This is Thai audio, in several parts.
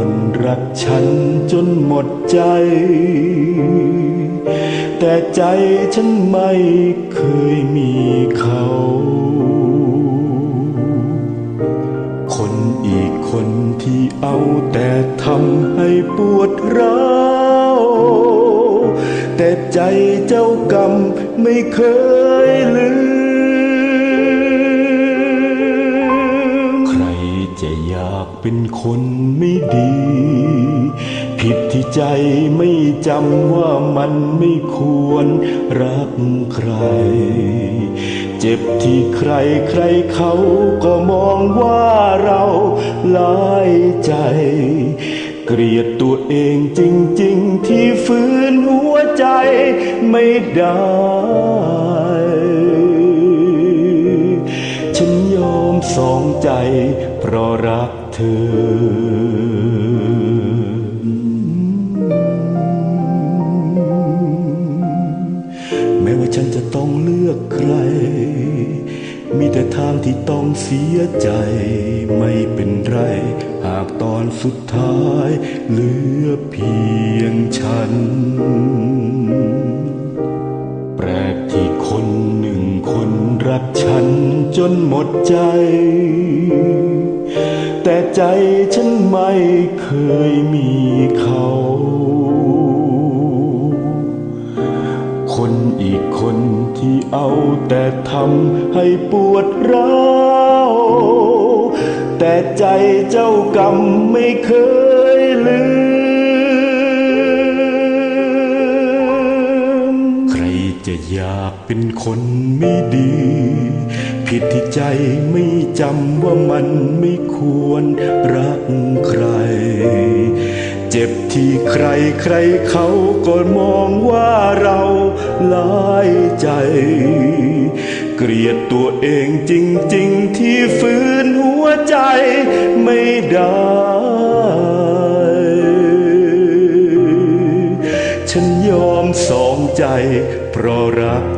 คนรักฉันจนหมดใจ แต่ใจฉันไม่เคยมีเขา คนอีกคนที่เอาแต่ทำให้ปวดร้าวแต่ใจเจ้ากรรมไม่เคยลืม เป็นคนไม่ดี ผิดที่ใจไม่จำว่ามันไม่ควรรักใคร เจ็บที่ใครใครเขาก็มองว่าเราลายใจ เกลียดตัวเองจริง ๆ ที่ฝืนหัวใจไม่ได้ฉันยอมสองใจเพราะรัก เธอแม้ว่าฉันจะต้องเลือกใคร มีแต่ทางที่ต้องเสียใจไม่เป็นไร หากตอนสุดท้ายเหลือเพียงฉัน แปลกที่คนหนึ่งคนรักฉันจนหมดใจ แต่ใจฉันไม่เคยมีเขา คนอีกคนที่เอาแต่ทำให้ปวดร้าวแต่ใจเจ้ากรรมไม่เคยลืม ใครจะอยากเป็นคนไม่ดี ผิดที่ใจไม่จำว่ามันไม่ควรรักใคร เจ็บที่ใครใครเขาก็มองว่าเราลายใจ เกลียดตัวเองจริง ๆ ที่ฝืนหัวใจไม่ได้ฉันยอมสองใจเพราะรัก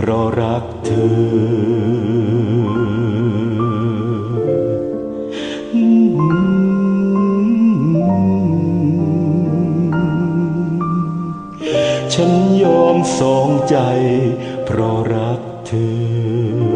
เพราะรักเธอ ฉันยอมสองใจ เพราะรักเธอ